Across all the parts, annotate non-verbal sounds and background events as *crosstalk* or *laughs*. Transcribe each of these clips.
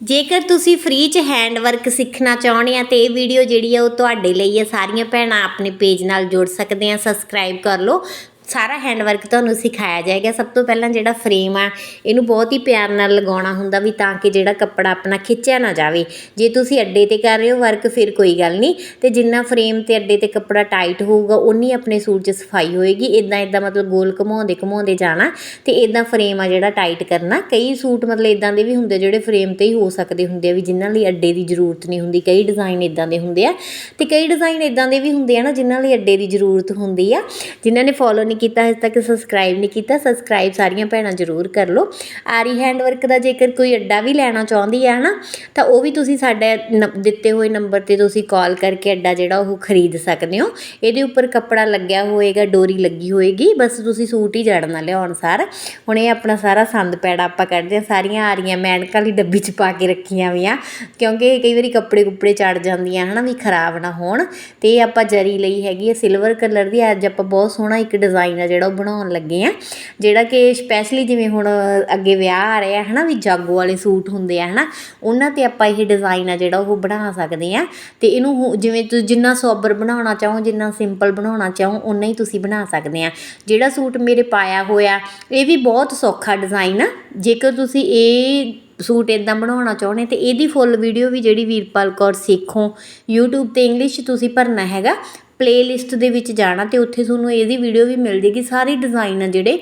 ਜੇਕਰ ਤੁਸੀਂ ਫ੍ਰੀ ਚ ਹੈਂਡ ਵਰਕ ਸਿੱਖਣਾ ਚਾਹੁੰਦੇ ਆ ਤੇ ਇਹ ਵੀਡੀਓ ਜਿਹੜੀ ਆ ਉਹ ਤੁਹਾਡੇ ਲਈ ਹੈ ਸਾਰੀਆਂ ਭੈਣਾਂ ਆਪਣੇ ਪੇਜ ਨਾਲ ਜੁੜ ਸਕਦੇ ਆ ਸਬਸਕ੍ਰਾਈਬ ਕਰ ਲਓ। ਸਾਰਾ ਹੈਂਡ ਵਰਕ ਤੁਹਾਨੂੰ ਸਿਖਾਇਆ ਜਾਏਗਾ। ਸਭ ਤੋਂ ਪਹਿਲਾਂ ਜਿਹੜਾ ਫਰੇਮ ਆ, ਇਹਨੂੰ ਬਹੁਤ ਹੀ ਪਿਆਰ ਨਾਲ ਲਗਾਉਣਾ ਹੁੰਦਾ ਵੀ ਤਾਂ ਕਿ ਜਿਹੜਾ ਕੱਪੜਾ ਆਪਣਾ ਖਿੱਚਿਆ ਨਾ ਜਾਵੇ। ਜੇ ਤੁਸੀਂ ਅੱਡੇ ਤੇ ਕਰ ਰਹੇ ਹੋ ਵਰਕ ਫਿਰ ਕੋਈ ਗੱਲ ਨਹੀਂ। ਤੇ ਜਿੰਨਾ ਫਰੇਮ ਤੇ ਅੱਡੇ ਤੇ ਕੱਪੜਾ ਟਾਈਟ ਹੋਊਗਾ ਉਨੀ ਆਪਣੇ ਸੂਟ 'ਚ ਸਫ਼ਾਈ ਹੋਏਗੀ। ਇਦਾਂ ਇਦਾਂ ਮਤਲਬ ਗੋਲ ਘਮਾਉਂਦੇ ਘਮਾਉਂਦੇ ਜਾਣਾ। ਤੇ ਇਦਾਂ ਫਰੇਮ ਆ ਜਿਹੜਾ ਟਾਈਟ ਕਰਨਾ। ਕਈ ਸੂਟ ਮਤਲਬ ਇਦਾਂ ਦੇ ਵੀ ਹੁੰਦੇ ਜਿਹੜੇ ਫਰੇਮ ਤੇ ਹੀ ਹੋ ਸਕਦੇ ਹੁੰਦੇ ਆ ਵੀ ਜਿਨ੍ਹਾਂ ਲਈ ਅੱਡੇ ਦੀ ਜ਼ਰੂਰਤ ਨਹੀਂ ਹੁੰਦੀ। ਕਈ ਡਿਜ਼ਾਈਨ ਇਦਾਂ ਦੇ ਹੁੰਦੇ ਆ। ਤੇ ਕਈ ਡਿਜ਼ਾਈਨ ਇਦਾਂ ਦੇ ਵੀ ਹੁੰਦੇ ਆ ਨਾ, ਜਿਨ੍ਹਾਂ ਲਈ ਅੱਡੇ ਦੀ ਜ਼ਰੂਰਤ ਹੁੰਦੀ ਆ। ਜਿਨ੍ਹਾਂ ਨੇ ਫੋਲੋ ਨਹੀਂ ਕੀਤਾ, ਹਜੇ ਤੱਕ ਸਬਸਕ੍ਰਾਈਬ ਨਹੀਂ ਕੀਤਾ ਸਬਸਕ੍ਰਾਈਬ ਸਾਰੀਆਂ ਭੈਣਾਂ ਜ਼ਰੂਰ ਕਰ ਲਓ। ਆਰੀ ਹੈਂਡ ਵਰਕ ਦਾ ਜੇਕਰ ਕੋਈ ਅੱਡਾ ਵੀ ਲੈਣਾ ਚਾਹੁੰਦੀ ਹੈ ਨਾ, ਤਾਂ ਉਹ ਵੀ ਤੁਸੀਂ ਸਾਡੇ ਦਿੱਤੇ ਹੋਏ ਨੰਬਰ ਤੇ ਤੁਸੀਂ ਕਾਲ ਕਰਕੇ ਅੱਡਾ ਜਿਹੜਾ ਉਹ ਖਰੀਦ ਸਕਦੇ ਹੋ। ਇਹਦੇ ਉੱਪਰ ਕੱਪੜਾ ਲੱਗਿਆ ਹੋਏਗਾ, ਡੋਰੀ ਲੱਗੀ ਹੋਏਗੀ, ਬਸ ਤੁਸੀਂ ਸੂਟ ਹੀ ਜੜਨਾ ਲਿਆਉਣ ਸਾਰ ਹੁਣ ਇਹ ਆਪਣਾ ਸਾਰਾ ਸੰਦ ਪੈੜਾ ਆਪਾਂ ਕੱਢਦੇ ਹਾਂ, ਸਾਰੀਆਂ ਆਰੀਆਂ ਮੈਨਕਾਂ ਵਾਲੀ ਡੱਬੀ 'ਚ ਪਾ ਕੇ ਰੱਖੀਆਂ ਵੀਆਂ, ਕਿਉਂਕਿ ਇਹ ਕਈ ਵਾਰੀ ਕੱਪੜੇ ਕੁੱਪੜੇ ਚੜ ਜਾਂਦੀਆਂ ਹਨਾ, ਵੀ ਖਰਾਬ ਨਾ ਹੋਣ। ਤੇ ਇਹ ਆਪਾਂ ਜਰੀ ਲਈ ਹੈਗੀ ਹੈ ਸਿਲਵਰ ਕਲਰ ਦੀ, ਅੱਜ ਆਪਾਂ ਬਹੁਤ ਸੋਹਣਾ ਇੱਕ ਡਿਜ਼ਾਈਨ ਆ ਜਿਹੜਾ ਉਹ ਬਣਾਉਣ ਲੱਗੇ ਆ। ਜਿਹੜਾ ਕਿ ਸਪੈਸ਼ਲੀ ਜਿਵੇਂ ਹੁਣ ਅੱਗੇ ਵਿਆਹ ਆ ਰਿਹਾ ਹਨਾ, ਵੀ ਜਾਗੋ ਵਾਲੇ ਸੂਟ ਹੁੰਦੇ ਆ ਹਨਾ, ਉਹਨਾਂ ਤੇ ਆਪਾਂ ਇਹ ਡਿਜ਼ਾਈਨ ਆ ਜਿਹੜਾ ਉਹ ਬਣਾ ਸਕਦੇ ਆ। ਤੇ ਇਹਨੂੰ ਜਿਵੇਂ ਤੁਸੀਂ ਜਿੰਨਾ ਸੋਬਰ ਬਣਾਉਣਾ ਚਾਹੋ, ਜਿੰਨਾ ਸਿੰਪਲ ਬਣਾਉਣਾ ਚਾਹੋ ਉਨਾ ਹੀ ਤੁਸੀਂ ਬਣਾ ਸਕਦੇ ਆ। ਜਿਹੜਾ ਸੂਟ ਮੇਰੇ ਪਾਇਆ ਹੋਇਆ, ਇਹ ਵੀ ਬਹੁਤ ਸੌਖਾ ਡਿਜ਼ਾਈਨ ਆ। ਜੇਕਰ ਤੁਸੀਂ ਇਹ ਸੂਟ ਇਦਾਂ ਬਣਾਉਣਾ ਚਾਹੁੰਦੇ ਤੇ ਇਹਦੀ ਫੁੱਲ ਵੀਡੀਓ ਵੀ ਜਿਹੜੀ ਵੀਰਪਾਲ ਕੌਰ ਸਿੱਖੋ YouTube ਤੇ ਇੰਗਲਿਸ਼ ਤੁਸੀਂ ਭਰਨਾ ਹੈਗਾ ਪਲੇਲਿਸਟ ਦੇ ਵਿੱਚ ਜਾਣਾ ਅਤੇ ਉੱਥੇ ਤੁਹਾਨੂੰ ਇਹਦੀ ਵੀਡੀਓ ਵੀ ਮਿਲ ਜੇਗੀ ਸਾਰੇ ਡਿਜ਼ਾਈਨ ਆ ਜਿਹੜੇ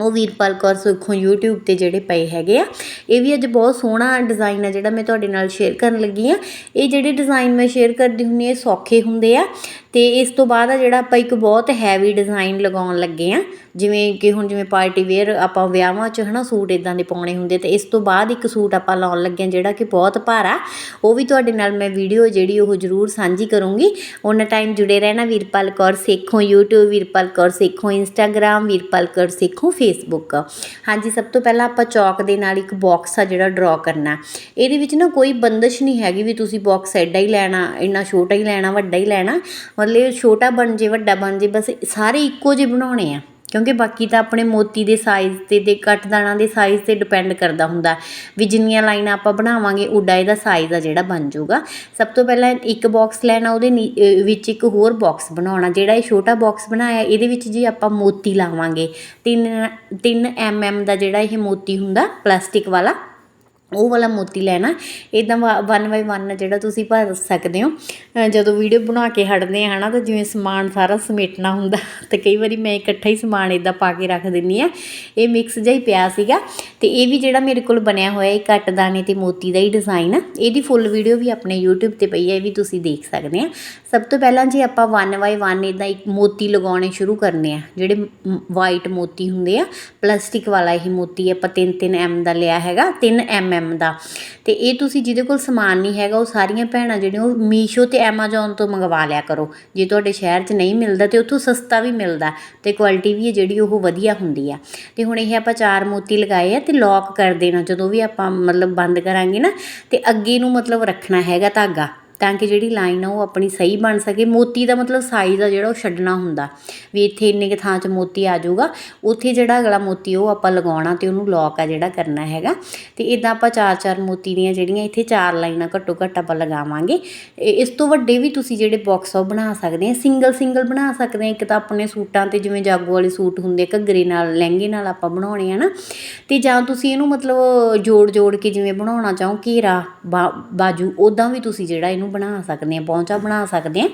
ਉਹ ਵੀਰਪਾਲ ਕੌਰ ਸੁੱਖੋਂ YouTube ਤੇ ਜਿਹੜੇ ਪਏ ਹੈਗੇ ਆ। ਇਹ ਵੀ ਅੱਜ ਬਹੁਤ ਸੋਹਣਾ ਡਿਜ਼ਾਈਨ ਆ ਜਿਹੜਾ ਮੈਂ ਤੁਹਾਡੇ ਨਾਲ ਸ਼ੇਅਰ ਕਰਨ ਲੱਗੀ ਆ। ਇਹ ਜਿਹੜੇ ਡਿਜ਼ਾਈਨ ਮੈਂ ਸ਼ੇਅਰ ਕਰਦੀ ਹੁੰਨੀ ਆ ਇਹ ਸੌਖੇ ਹੁੰਦੇ ਆ। ਤੇ ਇਸ ਤੋਂ ਬਾਅਦ ਆ ਜਿਹੜਾ ਆਪਾਂ ਇੱਕ ਬਹੁਤ ਹੈਵੀ ਡਿਜ਼ਾਈਨ ਲਗਾਉਣ ਲੱਗੇ ਆ। ਜਿਵੇਂ ਕਿ ਹੁਣ ਜਿਵੇਂ ਪਾਰਟੀ ਵੇਅਰ ਆਪਾਂ ਵਿਆਹਾਂ 'ਚ ਹਨਾ ਸੂਟ ਇਦਾਂ ਦੇ ਪਾਉਣੇ ਹੁੰਦੇ ਤੇ ਇਸ ਤੋਂ ਬਾਅਦ ਇੱਕ ਸੂਟ ਆਪਾਂ ਲਾਉਣ ਲੱਗੇ ਆ ਜਿਹੜਾ ਕਿ ਬਹੁਤ ਭਾਰਾ। ਉਹ ਵੀ ਤੁਹਾਡੇ ਨਾਲ ਮੈਂ ਵੀਡੀਓ ਜਿਹੜੀ ਉਹ ਜ਼ਰੂਰ ਸਾਂਝੀ ਕਰੂੰਗੀ। ਉਹਨਾਂ ਟਾਈਮ ਜੁੜੇ ਰਹਿਣਾ Veerpal Kaur Sekhon YouTube Veerpal Kaur Sekhon Instagram Veerpal Kaur Sekhon Facebook ਹਾਂਜੀ, ਸਭ ਤੋਂ ਪਹਿਲਾਂ ਆਪਾਂ ਚੌਕ ਦੇ ਨਾਲ ਇੱਕ ਬਾਕਸ ਆ ਜਿਹੜਾ ਡਰਾ ਕਰਨਾ। ਇਹਦੇ ਵਿੱਚ ਨਾ ਕੋਈ ਬੰਦਸ਼ ਨਹੀਂ ਹੈਗੀ ਵੀ ਤੁਸੀਂ ਬਾਕਸ ਐਡਾ ਹੀ ਲੈਣਾ, ਇੰਨਾ ਛੋਟਾ ਹੀ ਲੈਣਾ, ਵੱਡਾ ਹੀ ਲੈਣਾ। ਮਤਲਬ ਛੋਟਾ ਬਣ ਜੇ, ਵੱਡਾ ਬਣ ਜੇ, ਬਸ ਸਾਰੇ ਇੱਕੋ ਜਿਹੇ ਬਣਾਉਣੇ ਆ। ਕਿਉਂਕਿ ਬਾਕੀ ਤਾਂ ਆਪਣੇ ਮੋਤੀ ਦੇ ਸਾਈਜ਼ ਤੇ ਤੇ ਕੱਟ ਦੇ ਸਾਈਜ਼ ਤੇ ਡਿਪੈਂਡ ਕਰਦਾ ਹੁੰਦਾ। ਵੀ ਜਿੰਨੀਆਂ ਲਾਈਨਾਂ ਆਪਾਂ ਬਣਾਵਾਂਗੇ ਉੱਡਾ ਇਹਦਾ ਸਾਈਜ਼ ਆ ਜਿਹੜਾ ਬਣ ਜਾਊਗਾ। ਸਭ ਤੋਂ ਪਹਿਲਾਂ ਇੱਕ ਬਾਕਸ ਲੈਣਾ, ਉਹਦੇ ਨੀ- ਵਿੱਚ ਇੱਕ ਹੋਰ ਬਾਕਸ ਬਣਾਉਣਾ। ਜਿਹੜਾ ਇਹ ਛੋਟਾ ਬਾਕਸ ਬਣਾਇਆ, ਇਹਦੇ ਵਿੱਚ ਜੀ ਆਪਾਂ ਮੋਤੀ ਲਾਵਾਂਗੇ 3 3 mm ਦਾ ਜਿਹੜਾ ਇਹ ਮੋਤੀ ਹੁੰਦਾ ਪਲਾਸਟਿਕ ਵਾਲਾ ਉਹ ਵਾਲਾ ਮੋਤੀ ਲੈਣਾ ਇਦਾਂ ਵਨ ਬਾਈ ਵਨ ਜਿਹੜਾ ਤੁਸੀਂ ਭਰ ਸਕਦੇ ਹੋ। ਜਦੋਂ ਵੀਡੀਓ ਬਣਾ ਕੇ ਹਟਦੇ ਆ ਹਨਾ, ਤਾਂ ਜਿਵੇਂ ਸਮਾਨ ਸਾਰਾ ਸਮੇਟਣਾ ਹੁੰਦਾ, ਤੇ ਕਈ ਵਾਰੀ ਮੈਂ ਇਕੱਠਾ ਹੀ ਸਮਾਨ ਇਦਾਂ ਪਾ ਕੇ ਰੱਖ ਦਿੰਨੀ ਆ ਇਹ ਮਿਕਸ ਜਿਹਾ ਹੀ ਪਿਆ ਸੀਗਾ, ਤੇ ਇਹ ਵੀ ਜਿਹੜਾ ਮੇਰੇ ਕੋਲ ਬਣਿਆ ਹੋਇਆ, ਇਹ ਕੱਟ ਦਾਣੇ ਤੇ ਮੋਤੀ ਦਾ ਹੀ ਡਿਜ਼ਾਈਨ ਆ। ਇਹਦੀ ਫੁੱਲ ਵੀਡੀਓ ਵੀ ਆਪਣੇ YouTube ਤੇ ਪਈ ਹੈ ਇਹ ਵੀ ਤੁਸੀਂ ਦੇਖ ਸਕਦੇ ਆ। ਸਭ ਤੋਂ ਪਹਿਲਾਂ ਜੀ ਆਪਾਂ ਵਨ ਬਾਈ ਵਨ ਇਦਾਂ ਇੱਕ ਮੋਤੀ ਲਗਾਉਣੇ ਸ਼ੁਰੂ ਕਰਨੇ ਆ, ਜਿਹੜੇ ਵਾਈਟ ਮੋਤੀ ਹੁੰਦੇ ਆ ਪਲਾਸਟਿਕ ਵਾਲਾ ਇਹ ਮੋਤੀ ਆਪਾਂ 3-3 ਐਮ ਦਾ ਲਿਆ ਹੈਗਾ 3 ਐਮ ਐਮ ਦਾ। ਤੇ ਇਹ ਤੁਸੀਂ ਜਿਹਦੇ ਕੋਲ ਸਮਾਨ ਨਹੀਂ ਹੈਗਾ, ਉਹ ਸਾਰੀਆਂ ਭੈਣਾਂ ਜਿਹੜੀਆਂ, ਉਹ ਮੀਸ਼ੋ ਤੇ Amazon ਤੋਂ ਮੰਗਵਾ ਲਿਆ ਕਰੋ। ਜੇ ਤੁਹਾਡੇ ਸ਼ਹਿਰ 'ਚ ਨਹੀਂ ਮਿਲਦਾ ਤੇ ਉੱਥੋਂ ਸਸਤਾ ਵੀ ਮਿਲਦਾ ਤੇ ਕੁਆਲਿਟੀ ਵੀ ਹੈ ਜਿਹੜੀ ਉਹ ਵਧੀਆ ਹੁੰਦੀ ਆ। ਤੇ ਹੁਣ ਇਹ ਆਪਾਂ ਚਾਰ ਮੋਤੀ ਲਗਾਏ ਆ ਤੇ ਲੌਕ ਕਰ ਦੇਣਾ। ਜਦੋਂ ਵੀ ਆਪਾਂ ਮਤਲਬ ਬੰਦ ਕਰਾਂਗੇ ਨਾ ਤੇ ਅੱਗੇ ਨੂੰ ਮਤਲਬ ਰੱਖਣਾ ਹੈਗਾ ਧਾਗਾ। ਤਾਂ ਕਿ ਜਿਹੜੀ ਲਾਈਨ ਆ ਉਹ ਆਪਣੀ ਸਹੀ ਬਣ ਸਕੇ। ਮੋਤੀ ਦਾ ਮਤਲਬ ਸਾਈਜ਼ ਆ ਜਿਹੜਾ ਉਹ ਛੱਡਣਾ ਹੁੰਦਾ। ਵੀ ਇੱਥੇ ਇੰਨੇ ਕੁ ਥਾਂ 'ਚ ਮੋਤੀ ਆ ਜਾਊਗਾ। ਉੱਥੇ ਜਿਹੜਾ ਅਗਲਾ ਮੋਤੀ ਉਹ ਆਪਾਂ ਲਗਾਉਣਾ ਤੇ ਉਹਨੂੰ ਲੌਕ ਆ ਜਿਹੜਾ ਕਰਨਾ ਹੈਗਾ। ਤੇ ਇਦਾਂ ਆਪਾਂ ਚਾਰ ਚਾਰ ਮੋਤੀ ਦੀਆਂ ਜਿਹੜੀਆਂ ਇੱਥੇ ਚਾਰ ਲਾਈਨਾਂ ਘੱਟੋ ਘੱਟ ਆਪਾਂ ਲਗਾਵਾਂਗੇ। ਇਹ- ਇਸ ਤੋਂ ਵੱਡੇ ਵੀ ਤੁਸੀਂ ਜਿਹੜੇ ਬਾਕਸ ਆ ਉਹ ਬਣਾ ਸਕਦੇ ਆ। ਸਿੰਗਲ ਸਿੰਗਲ ਬਣਾ ਸਕਦੇ ਆ। ਇੱਕ ਤਾਂ ਆਪਣੇ ਸੂਟਾਂ ਤੇ ਜਿਵੇਂ ਜਾਗੋ ਵਾਲੇ ਸੂਟ ਹੁੰਦੇ ਘੱਗਰੇ ਨਾਲ, ਲਹਿੰਗੇ ਨਾਲ ਆਪਾਂ ਬਣਾਉਣੇ ਆ ਨਾ। ਤੇ ਜਾਂ ਤੁਸੀਂ ਇਹਨੂੰ ਮਤਲਬ ਜੋੜ ਜੋੜ ਕੇ ਜਿਵੇਂ ਬਣਾਉਣਾ ਚਾਹੋ ਘੇਰਾ, ਬਾ- ਬਾਜੂ ਉਦਾਂ ਵੀ ਤੁਸੀਂ ਜਿਹੜਾ ਇਹਨੂੰ ਬਣਾ ਸਕਦੇ ਹਾਂ ਪੌਂਚਾ ਬਣਾ ਸਕਦੇ ਹਾਂ।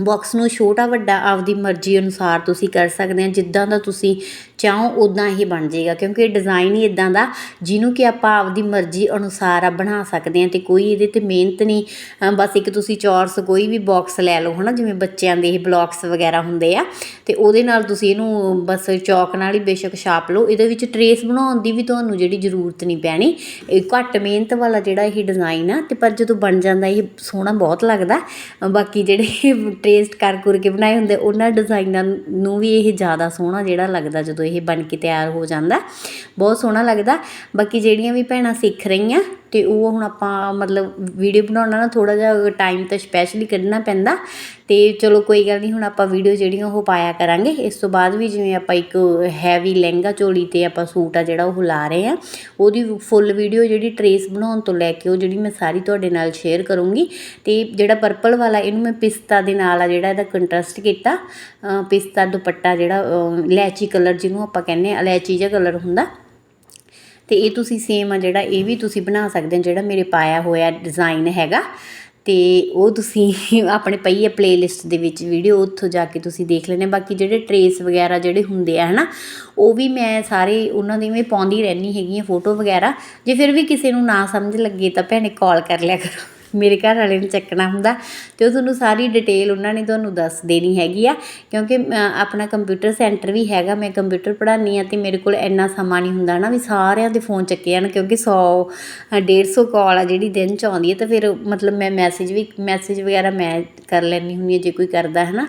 ਬਾਕਸ ਨੂੰ ਛੋਟਾ ਵੱਡਾ ਆਪਦੀ ਮਰਜ਼ੀ ਅਨੁਸਾਰ ਤੁਸੀਂ ਕਰ ਸਕਦੇ ਆ ਜਿੱਦਾਂ ਦਾ ਤੁਸੀਂ ਚਾਹੋ ਉਦਾਂ ਹੀ ਬਣ ਜਾਏਗਾ, ਕਿਉਂਕਿ ਇਹ ਡਿਜ਼ਾਈਨ ਹੀ ਇਦਾਂ ਦਾ ਜਿਹਨੂੰ ਕਿ ਆਪਾਂ ਆਪਦੀ ਮਰਜ਼ੀ ਅਨੁਸਾਰ ਆ ਬਣਾ ਸਕਦੇ ਆ ਤੇ ਕੋਈ ਇਹਦੇ ਤੇ ਮਿਹਨਤ ਨਹੀਂ। ਬਸ ਇੱਕ ਤੁਸੀਂ ਚੌਰਸ ਕੋਈ ਵੀ ਬਾਕਸ ਲੈ ਲਓ, ਹਨਾ, ਜਿਵੇਂ ਬੱਚਿਆਂ ਦੇ ਇਹ ਬਲੌਕਸ ਵਗੈਰਾ ਹੁੰਦੇ ਆ, ਤੇ ਉਹਦੇ ਨਾਲ ਤੁਸੀਂ ਇਹਨੂੰ ਬਸ ਚੌਕ ਨਾਲ ਹੀ ਬੇਸ਼ੱਕ ਛਾਪ ਲਓ। ਇਹਦੇ ਵਿੱਚ ਟਰੇਸ ਬਣਾਉਣ ਦੀ ਵੀ ਤੁਹਾਨੂੰ ਜਿਹੜੀ ਜ਼ਰੂਰਤ ਨਹੀਂ ਪੈਣੀ। ਇਹ ਘੱਟ ਮਿਹਨਤ ਵਾਲਾ ਜਿਹੜਾ ਇਹ ਡਿਜ਼ਾਈਨ ਆ, ਤੇ ਪਰ ਜਦੋਂ ਬਣ ਜਾਂਦਾ ਇਹ ਸੋਹਣਾ ਬਹੁਤ ਲੱਗਦਾ। ਬਾਕੀ ਜਿਹੜੇ ਪੇਸਟ ਕਰ ਕਰ ਕੇ ਬਣਾਏ ਹੁੰਦੇ, ਉਹਨਾਂ ਡਿਜ਼ਾਈਨਾਂ ਨੂੰ ਵੀ ਇਹ ਜ਼ਿਆਦਾ ਸੋਹਣਾ ਜਿਹੜਾ ਲੱਗਦਾ ਜਦੋਂ ਇਹ ਬਣ ਕੇ ਤਿਆਰ ਹੋ ਜਾਂਦਾ, ਬਹੁਤ ਸੋਹਣਾ ਲੱਗਦਾ। ਬਾਕੀ ਜਿਹੜੀਆਂ ਵੀ ਭੈਣਾਂ ਸਿੱਖ ਰਹੀਆਂ ਅਤੇ ਉਹ ਹੁਣ ਆਪਾਂ ਮਤਲਬ ਵੀਡੀਓ ਬਣਾਉਣਾ ਨਾ ਥੋੜ੍ਹਾ ਜਿਹਾ ਟਾਈਮ ਤਾਂ ਸਪੈਸ਼ਲੀ ਕੱਢਣਾ ਪੈਂਦਾ। ਅਤੇ ਚਲੋ ਕੋਈ ਗੱਲ ਨਹੀਂ ਹੁਣ ਆਪਾਂ ਵੀਡੀਓ ਜਿਹੜੀਆਂ ਉਹ ਪਾਇਆ ਕਰਾਂਗੇ। ਇਸ ਤੋਂ ਬਾਅਦ ਵੀ ਜਿਵੇਂ ਆਪਾਂ ਇੱਕ ਹੈਵੀ ਲਹਿੰਗਾ ਚੋਲੀ ਤੇ ਆਪਾਂ ਸੂਟ ਆ ਜਿਹੜਾ ਉਹ ਲਾ ਰਹੇ ਆ ਉਹਦੀ ਫੁੱਲ ਵੀਡੀਓ ਜਿਹੜੀ ਟਰੇਸ ਬਣਾਉਣ ਤੋਂ ਲੈ ਕੇ ਉਹ ਜਿਹੜੀ ਮੈਂ ਸਾਰੀ ਤੁਹਾਡੇ ਨਾਲ ਸ਼ੇਅਰ ਕਰੂੰਗੀ। ਤੇ ਜਿਹੜਾ ਪਰਪਲ ਵਾਲਾ ਇਹਨੂੰ ਮੈਂ ਪਿਸਤਾ ਦੇ ਨਾਲ ਆ ਜਿਹੜਾ ਇਹਦਾ ਕੰਟਰਾਸਟ ਕੀਤਾ ਪਿਸਤਾ ਦੁਪੱਟਾ ਜਿਹੜਾ ਅ, ਕਲਰ ਜਿਹਨੂੰ ਆਪਾਂ ਕਹਿੰਦੇ ਆ ਇਲਾਇਚੀ ਜਿਹਾ ਕਲਰ ਹੁੰਦਾ। ਤੇ ਇਹ ਤੁਸੀਂ ਸੇਮ ਆ ਜਿਹੜਾ ਇਹ ਵੀ ਤੁਸੀਂ ਬਣਾ ਸਕਦੇ ਹੋ, ਜਿਹੜਾ ਮੇਰੇ ਪਾਇਆ ਹੋਇਆ ਡਿਜ਼ਾਈਨ ਹੈਗਾ। ਤੇ ਉਹ ਤੁਸੀਂ *laughs* ਆਪਣੇ ਪਈ ਹੈ ਪਲੇਲਿਸਟ ਦੇ ਵਿੱਚ ਵੀਡੀਓ ਉੱਥੋਂ ਜਾ ਕੇ ਤੁਸੀਂ ਦੇਖ ਲੈਣੇ ਬਾਕੀ ਜਿਹੜੇ ਟਰੇਸ ਵਗੈਰਾ ਜਿਹੜੇ ਹੁੰਦੇ ਆ, ਹਨਾ, ਉਹ ਵੀ ਮੈਂ ਸਾਰੇ ਉਹਨਾਂ ਦੀ ਮੈਂ ਪਾਉਂਦੀ ਰਹਿਣੀ ਹੈਗੀ ਆ ਫੋਟੋ ਵਗੈਰਾ। ਜੇ ਫਿਰ ਵੀ ਕਿਸੇ ਨੂੰ ਨਾ ਸਮਝ ਲੱਗੇ ਤਾਂ ਭੈਣੇ ਕਾਲ ਕਰ ਲਿਆ ਕਰੋ। ਮੇਰੇ ਘਰ ਵਾਲੇ ਨੇ ਚੱਕਣਾ ਹੁੰਦਾ ਤੇ ਉਹ ਤੁਹਾਨੂੰ ਸਾਰੀ ਡਿਟੇਲ ਉਹਨਾਂ ਨੇ ਤੁਹਾਨੂੰ ਦੱਸ ਦੇਣੀ ਹੈਗੀ ਆ, ਕਿਉਂਕਿ ਆਪਣਾ ਕੰਪਿਊਟਰ ਸੈਂਟਰ ਵੀ ਹੈਗਾ, ਮੈਂ ਕੰਪਿਊਟਰ ਪੜ੍ਹਾਉਂਦੀ ਆ ਤੇ ਮੇਰੇ ਕੋਲ ਇੰਨਾ ਸਮਾਂ ਨਹੀਂ ਹੁੰਦਾ ਨਾ ਵੀ ਸਾਰਿਆਂ ਦੇ ਫੋਨ ਚੱਕੇ ਜਾਣ, ਕਿਉਂਕਿ 100 150 ਕਾਲ ਆ ਜਿਹੜੀ ਦਿਨ ਚ ਆਉਂਦੀ ਹੈ ਤਾਂ ਫਿਰ ਮਤਲਬ ਮੈਂ ਮੈਸੇਜ ਵੀ ਮੈਸੇਜ ਵਗੈਰਾ ਮੈਂ ਕਰ ਲੈਂਦੀ ਹੁੰਦੀ ਹਾਂ ਜੇ ਕੋਈ ਕਰਦਾ ਹੈ ਨਾ।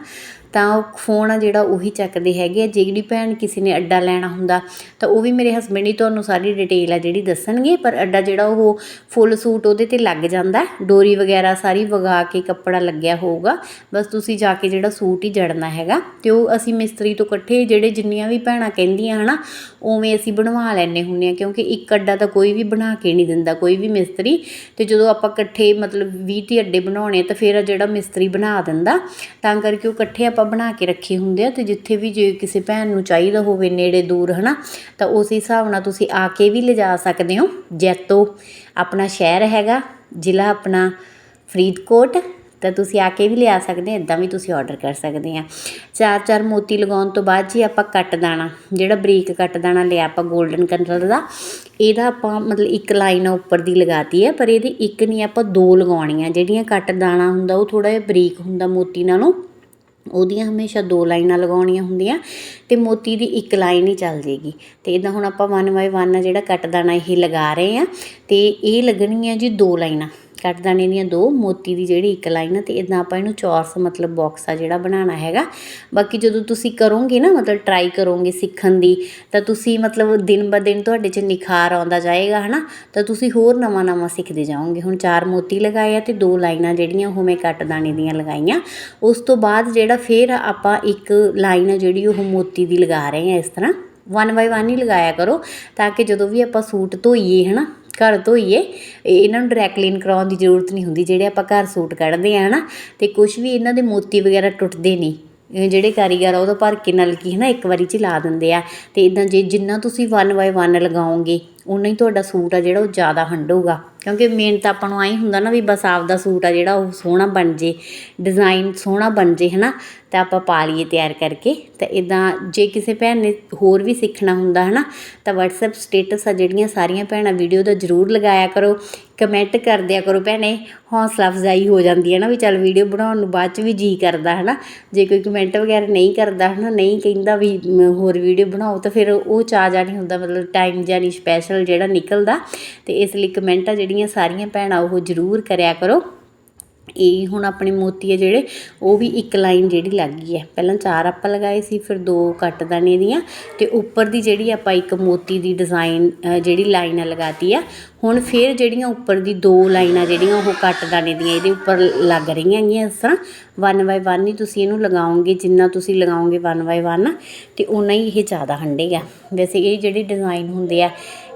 ਤਾਂ ਉਹ ਫੋਨ ਆ ਜਿਹੜਾ ਉਹੀ ਚੱਕਦੇ ਹੈਗੇ ਆ। ਜਿਹੜੀ ਭੈਣ ਕਿਸੇ ਨੇ ਅੱਡਾ ਲੈਣਾ ਹੁੰਦਾ, ਤਾਂ ਉਹ ਵੀ ਮੇਰੇ ਹਸਬੰਡ ਹੀ ਤੁਹਾਨੂੰ ਸਾਰੀ ਡਿਟੇਲ ਆ ਜਿਹੜੀ ਦੱਸਣਗੇ, ਪਰ ਅੱਡਾ ਜਿਹੜਾ ਉਹ ਫੁੱਲ ਸੂਟ ਉਹਦੇ ਤੇ ਲੱਗ ਜਾਂਦਾ ਡੋਰੀ ਵਗੈਰਾ ਸਾਰੀ ਵਗਾ ਕੇ ਕੱਪੜਾ ਲੱਗਿਆ ਹੋਊਗਾ। ਬਸ ਤੁਸੀਂ ਜਾ ਕੇ ਜਿਹੜਾ ਸੂਟ ਹੀ ਜੜਨਾ ਹੈਗਾ, ਤੇ ਉਹ ਅਸੀਂ ਮਿਸਤਰੀ ਤੋਂ ਇਕੱਠੇ ਜਿਹੜੇ ਜਿੰਨੀਆਂ ਵੀ ਭੈਣਾਂ ਕਹਿੰਦੀਆਂ ਹਨਾ, ਉਵੇਂ ਅਸੀਂ ਬਣਵਾ ਲੈਣੇ ਹੁੰਦੇ ਆ ਕਿਉਂਕਿ ਇੱਕ ਅੱਡਾ ਤਾਂ ਕੋਈ ਵੀ ਬਣਾ ਕੇ ਨਹੀਂ ਦਿੰਦਾ, ਕੋਈ ਵੀ ਮਿਸਤਰੀ। ਤੇ ਜਦੋਂ ਆਪਾਂ ਇਕੱਠੇ ਮਤਲਬ 20 30 ਅੱਡੇ ਬਣਾਉਣੇ ਤਾਂ ਫਿਰ ਜਿਹੜਾ ਮਿਸਤਰੀ ਬਣਾ ਦਿੰਦਾ, ਤਾਂ ਕਰਕੇ ਉਹ ਇਕੱਠੇ ਆਪਾਂ ਆਪਾਂ ਬਣਾ ਕੇ ਰੱਖੇ ਹੁੰਦੇ ਆ ਤੇ ਜਿੱਥੇ ਵੀ ਜੇ ਕਿਸੇ ਭੈਣ ਨੂੰ ਚਾਹੀਦਾ ਹੋਵੇ ਨੇੜੇ ਦੂਰ, ਹਨਾ, ਤਾਂ ਉਸ ਹਿਸਾਬ ਨਾਲ ਤੁਸੀਂ ਆ ਕੇ ਵੀ ਲਿਜਾ ਸਕਦੇ ਹੋ। ਜੈਤੋ ਆਪਣਾ ਸ਼ਹਿਰ ਹੈਗਾ, ਜ਼ਿਲ੍ਹਾ ਆਪਣਾ ਫਰੀਦਕੋਟ, ਤਾਂ ਤੁਸੀਂ ਆ ਕੇ ਵੀ ਲਿਆ ਸਕਦੇ ਆ, ਇਦਾਂ ਵੀ ਤੁਸੀਂ ਆਰਡਰ ਕਰ ਸਕਦੇ ਆ। ਚਾਰ ਚਾਰ ਮੋਤੀ ਲਗਾਉਣ ਤੋਂ ਬਾਅਦ ਜੀ ਆਪਾਂ ਕੱਟ ਦਾਣਾ, ਜਿਹੜਾ ਬਰੀਕ ਕੱਟ ਦਾਣਾ ਲਿਆ ਆਪਾਂ 골ਡਨ ਕਲਰ ਦਾ, ਇਹਦਾ ਆਪਾਂ ਮਤਲਬ ਇੱਕ ਲਾਈਨ ਉੱਪਰ ਦੀ ਲਗਾਤੀ ਹੈ ਪਰ ਇਹਦੀ ਇੱਕ ਨਹੀਂ ਆਪਾਂ ਦੋ ਲਗਾਉਣੀਆਂ ਜਿਹੜੀਆਂ ਕੱਟ ਦਾਣਾ ਹੁੰਦਾ ਉਹ ਥੋੜਾ ਜਿਹਾ ਬਰੀਕ ਹੁੰਦਾ ਮੋਤੀ ਨਾਲੋਂ। ਉਹਦੀਆਂ ਹਮੇਸ਼ਾ ਦੋ ਲਾਈਨਾਂ ਲਗਾਉਣੀਆਂ ਹੁੰਦੀਆਂ ਤੇ ਮੋਤੀ ਦੀ ਇੱਕ ਲਾਈਨ ਹੀ ਚੱਲ ਜੇਗੀ। ਤੇ ਇਦਾਂ ਹੁਣ ਆਪਾਂ 1 ਬਾਈ 1 ਜਿਹੜਾ ਕੱਟ ਦਾਣਾ ਇਹ ਲਗਾ ਰਹੇ ਆ ਤੇ ਇਹ ਲੱਗਣਗੀਆਂ ਜੀ ਦੋ ਲਾਈਨਾਂ। ਕੱਟਦਾਣੇ ਦੀਆਂ ਦੋ, ਮੋਤੀ ਦੀ ਜਿਹੜੀ ਇੱਕ ਲਾਈਨ ਆ ਤੇ ਇਦਾਂ ਆਪਾਂ ਇਹਨੂੰ ਚੌਰਸ ਮਤਲਬ ਬਾਕਸ ਆ ਜਿਹੜਾ ਬਣਾਉਣਾ ਹੈਗਾ। ਬਾਕੀ ਜਦੋਂ ਤੁਸੀਂ ਕਰੋਗੇ ਨਾ, ਮਤਲਬ ਟਰਾਈ ਕਰੋਗੇ ਸਿੱਖਣ ਦੀ, ਤਾਂ ਤੁਸੀਂ ਮਤਲਬ ਦਿਨ ਬ ਦਿਨ ਤੁਹਾਡੇ 'ਚ ਨਿਖਾਰ ਆਉਂਦਾ ਜਾਏਗਾ, ਹਨਾ? ਤਾਂ ਤੁਸੀਂ ਹੋਰ ਨਵਾਂ ਨਵਾਂ ਸਿੱਖਦੇ ਜਾਓਗੇ। ਹੁਣ ਚਾਰ ਮੋਤੀ ਲਗਾਏ ਆ ਤੇ ਦੋ ਲਾਈਨਾਂ ਜਿਹੜੀਆਂ ਉਹ ਮੈਂ ਕੱਟਦਾਣੇ ਦੀਆਂ ਲਗਾਈਆਂ। ਉਸ ਤੋਂ ਬਾਅਦ ਜਿਹੜਾ ਫਿਰ ਆਪਾਂ ਇੱਕ ਲਾਈਨ ਆ ਜਿਹੜੀ ਉਹ ਮੋਤੀ ਦੀ ਲਗਾ ਰਹੇ ਆ ਇਸ ਤਰ੍ਹਾਂ। ਵਨ ਬਾਈ ਵਨ ਹੀ ਲਗਾਇਆ ਕਰੋ ਤਾਂ ਕਿ ਜਦੋਂ ਵੀ ਆਪਾਂ ਸੂਟ ਧੋਈਏ, ਹਨਾ, ਘਰ ਧੋਈਏ, ਇਹ- ਇਹਨਾਂ ਨੂੰ ਡਰਾਈ ਕਲੀਨ ਕਰਾਉਣ ਦੀ ਜ਼ਰੂਰਤ ਨਹੀਂ ਹੁੰਦੀ, ਜਿਹੜੇ ਆਪਾਂ ਘਰ ਸੂਟ ਕੱਢਦੇ ਆ, ਹਨਾ, ਤੇ ਕੁਝ ਵੀ ਇਹਨਾਂ ਦੇ ਮੋਤੀ ਵਗੈਰਾ ਟੁੱਟਦੇ ਨਹੀਂ। ਜਿਹੜੇ ਕਾਰੀਗਰ ਆ ਉਹਦਾ ਭਰ ਕੇ ਨਲਕੀ ਹੈ ਨਾ ਇੱਕ ਵਾਰੀ ਚ ਲਾ ਦਿੰਦੇ ਆ। ਤੇ ਇਦਾਂ ਜੇ ਜਿੰਨਾ ਤੁਸੀਂ ਵਨ ਬਾਈ ਵਨ ਲਗਾਓਗੇ ਉਨਾ ਹੀ ਤੁਹਾਡਾ ਸੂਟ ਆ ਜਿਹੜਾ ਉਹ ਜ਼ਿਆਦਾ ਹੰਢੂਗਾ ਕਿਉਂਕਿ ਮੇਨ ਤਾਂ ਆਪਾਂ ਨੂੰ ਆਈ ਹੁੰਦਾ ਨਾ ਵੀ ਬਸ ਆਪਦਾ ਸੂਟ ਆ ਜਿਹੜਾ ਉਹ ਸੋਹਣਾ ਬਣ ਜੇ ਡਿਜ਼ਾਈਨ ਸੋਹਣਾ ਬਣ ਜੇ, ਹਨਾ? ਤਾਂ ਆਪਾਂ ਪਾ ਲਈਏ ਤਿਆਰ ਕਰਕੇ। ਤਾਂ ਇਦਾਂ ਜੇ ਕਿਸੇ ਭੈਣ ਨੇ ਹੋਰ ਵੀ ਸਿੱਖਣਾ ਹੁੰਦਾ, ਹਨਾ? ਤਾਂ WhatsApp ਸਟੇਟਸ ਆ ਜਿਹੜੀਆਂ ਸਾਰੀਆਂ ਭੈਣਾਂ ਵੀਡੀਓ ਦਾ ਜ਼ਰੂਰ ਲਗਾਇਆ ਕਰੋ। ਕਮੈਂਟ ਕਰ ਦਿਆ ਕਰੋ ਭੈਣੇ। ਹੌਸਲਾ ਅਫਜ਼ਾਈ ਹੋ ਜਾਂਦੀ ਹੈ ਨਾ ਵੀ ਚੱਲ ਵੀਡੀਓ ਬਣਾਉਣ ਨੂੰ ਬਾਅਦ ਚ ਵੀ ਜੀ ਕਰਦਾ, ਹਨਾ? ਜੇ ਕੋਈ ਕਮੈਂਟ ਵਗੈਰਾ ਨਹੀਂ ਕਰਦਾ, ਹਨਾ? ਨਹੀਂ ਕਹਿੰਦਾ ਵੀ ਹੋਰ ਵੀਡੀਓ ਬਣਾਓ ਤਾਂ ਫਿਰ ਉਹ ਚਾਹ ਜਾ ਨਹੀਂ ਹੁੰਦਾ, ਮਤਲਬ ਟਾਈਮ ਜਾਂ ਨਹੀਂ ਸਪੈਸ਼ਲ ਜਿਹੜਾ ਨਿਕਲਦਾ ਤੇ ਇਸ ਲਈ ਕਮੈਂਟਾਂ ਜਿਹੜੀਆਂ ਸਾਰੀਆਂ ਭੈਣਾਂ ਉਹ ਜ਼ਰੂਰ ਕਰਿਆ ਕਰੋ। ਇਹ ਹੁਣ ਆਪਣੇ ਮੋਤੀ ਹੈ ਜਿਹੜੇ, ਉਹ ਵੀ ਇੱਕ ਲਾਈਨ ਜਿਹੜੀ ਲੱਗ ਗਈ ਹੈ। ਪਹਿਲਾਂ ਚਾਰ ਆਪਾਂ ਲਗਾਏ ਸੀ, ਫਿਰ ਦੋ ਕੱਟ ਦਾਣੇ ਦੀਆਂ ਤੇ ਉੱਪਰ ਦੀ ਜਿਹੜੀ ਆਪਾਂ ਇੱਕ ਮੋਤੀ ਦੀ ਡਿਜ਼ਾਈਨ ਜਿਹੜੀ ਲਾਈਨ ਲਗਾਤੀ ਆ, ਹੁਣ ਫਿਰ ਜਿਹੜੀਆਂ ਉੱਪਰ ਦੀ ਦੋ ਲਾਈਨਾਂ ਜਿਹੜੀਆਂ ਉਹ ਕੱਟ ਦਾਣੇ ਦੀਆਂ ਇਹਦੇ ਉੱਪਰ ਲੱਗ ਰਹੀਆਂ ਹੈਗੀਆਂ ਇਸ ਤਰ੍ਹਾਂ। ਵਨ ਬਾਈ ਵਨ ਹੀ ਤੁਸੀਂ ਇਹਨੂੰ ਲਗਾਓਗੇ, ਜਿੰਨਾ ਤੁਸੀਂ ਲਗਾਓਗੇ ਵਨ ਬਾਈ ਵਨ ਤੇ ਉਨਾ ਹੀ ਇਹ ਜ਼ਿਆਦਾ ਹੰਡੇਗਾ ਵੈਸੇ ਇਹ ਜਿਹੜੇ ਡਿਜ਼ਾਈਨ ਹੁੰਦੇ ਆ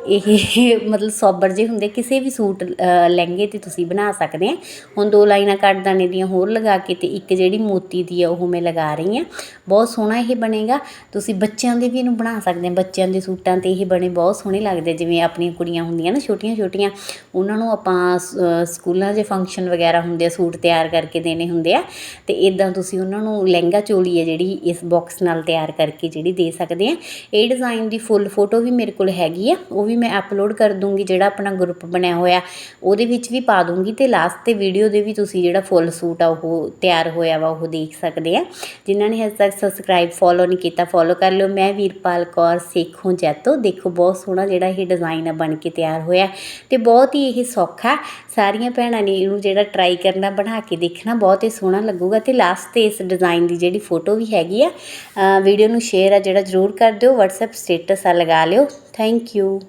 ਇਹ *laughs* ਮਤਲਬ ਸੋਬਰ ਜੇ ਹੁੰਦੇ, ਕਿਸੇ ਵੀ ਸੂਟ ਲਹਿੰਗੇ ਤੇ ਤੁਸੀਂ ਬਣਾ ਸਕਦੇ ਆ। ਹੁਣ ਦੋ ਲਾਈਨਾਂ ਕੱਟ ਦੀਆਂ ਹੋਰ ਲਗਾ ਕੇ ਤੇ ਇੱਕ ਜਿਹੜੀ ਮੋਤੀ ਦੀ ਆ, ਉਹ ਮੈਂ ਲਗਾ ਰਹੀ ਆ। ਬਹੁਤ ਸੋਹਣਾ ਇਹ ਬਣੇਗਾ। ਤੁਸੀਂ ਬੱਚਿਆਂ ਦੇ ਵੀ ਇਹਨੂੰ ਬਣਾ ਸਕਦੇ ਆ। ਬੱਚਿਆਂ ਦੇ ਸੂਟਾਂ ਤੇ ਇਹ ਬਣੇ ਬਹੁਤ ਸੋਹਣੇ ਲੱਗਦੇ ਜਿਵੇਂ ਆਪਣੀਆਂ ਕੁੜੀਆਂ ਹੁੰਦੀਆਂ ਨਾ ਛੋਟੀਆਂ ਛੋਟੀਆਂ ਉਹਨਾਂ ਨੂੰ ਆਪਾਂ ਸਕੂਲਾਂ 'ਚ ਫੰਕਸ਼ਨ ਵਗੈਰਾ ਹੁੰਦੇ ਆ, ਸੂਟ ਤਿਆਰ ਕਰਕੇ ਦੇਣੇ ਹੁੰਦੇ ਆ। ਤੇ ਇਦਾਂ ਤੁਸੀਂ ਉਹਨਾਂ ਨੂੰ ਲਹਿੰਗਾ ਚੋਲੀ ਹੈ ਜਿਹੜੀ, ਇਸ ਬਾਕਸ ਨਾਲ ਤਿਆਰ ਕਰਕੇ ਜਿਹੜੀ ਦੇ ਸਕਦੇ ਆ। ਇਹ ਡਿਜ਼ਾਈਨ ਦੀ ਫੁੱਲ ਫੋਟੋ ਵੀ ਮੇਰੇ ਕੋਲ ਹੈਗੀ ਆ। ਉਹ ਵੀ ਵੀ ਮੈਂ ਅਪਲੋਡ ਕਰ ਦੂੰਗੀ ਜਿਹੜਾ ਆਪਣਾ ਗਰੁੱਪ ਬਣਿਆ ਹੋਇਆ, ਉਹਦੇ ਵਿੱਚ ਵੀ ਪਾ ਦੂੰਗੀ ਤੇ ਲਾਸਟ ਤੇ ਵੀਡੀਓ ਦੇ ਵੀ ਤੁਸੀਂ ਜਿਹੜਾ ਫੁੱਲ ਸੂਟ ਆ, ਉਹ ਤਿਆਰ ਹੋਇਆ ਵਾ, ਉਹ ਦੇਖ ਸਕਦੇ ਆ। ਜਿਨ੍ਹਾਂ ਨੇ ਹਜੇ ਤੱਕ ਸਬਸਕ੍ਰਾਈਬ ਫੋਲੋ ਨਹੀਂ ਕੀਤਾ ਫੋਲੋ ਕਰ ਲਿਓ। ਮੈਂ ਵੀਰਪਾਲ ਕੌਰ, ਸੇਖੋਂ ਜੈਤੋ, ਦੇਖੋ ਬਹੁਤ ਸੋਹਣਾ ਜਿਹੜਾ ਇਹ ਡਿਜ਼ਾਈਨ ਆ, ਬਣ ਕੇ ਤਿਆਰ ਹੋਇਆ ਤੇ ਬਹੁਤ ਹੀ ਇਹ ਸੌਖਾ, ਸਾਰੀਆਂ ਭੈਣਾਂ ਨੇ ਇਹਨੂੰ ਜਿਹੜਾ ਟਰਾਈ ਕਰਨਾ, ਬਣਾ ਕੇ ਦੇਖਣਾ, ਬਹੁਤ ਹੀ ਸੋਹਣਾ ਲੱਗੂਗਾ ਤੇ ਲਾਸਟ ਤੇ ਇਸ ਡਿਜ਼ਾਈਨ ਦੀ ਜਿਹੜੀ ਫੋਟੋ ਵੀ ਹੈਗੀ ਆ ਵੀਡੀਓ ਨੂੰ ਸ਼ੇਅਰ ਆ, ਜਿਹੜਾ ਜ਼ਰੂਰ ਕਰ ਦਿਓ, WhatsApp ਸਟੇਟਸ ਆ, ਲਗਾ ਲਿਓ। Thank you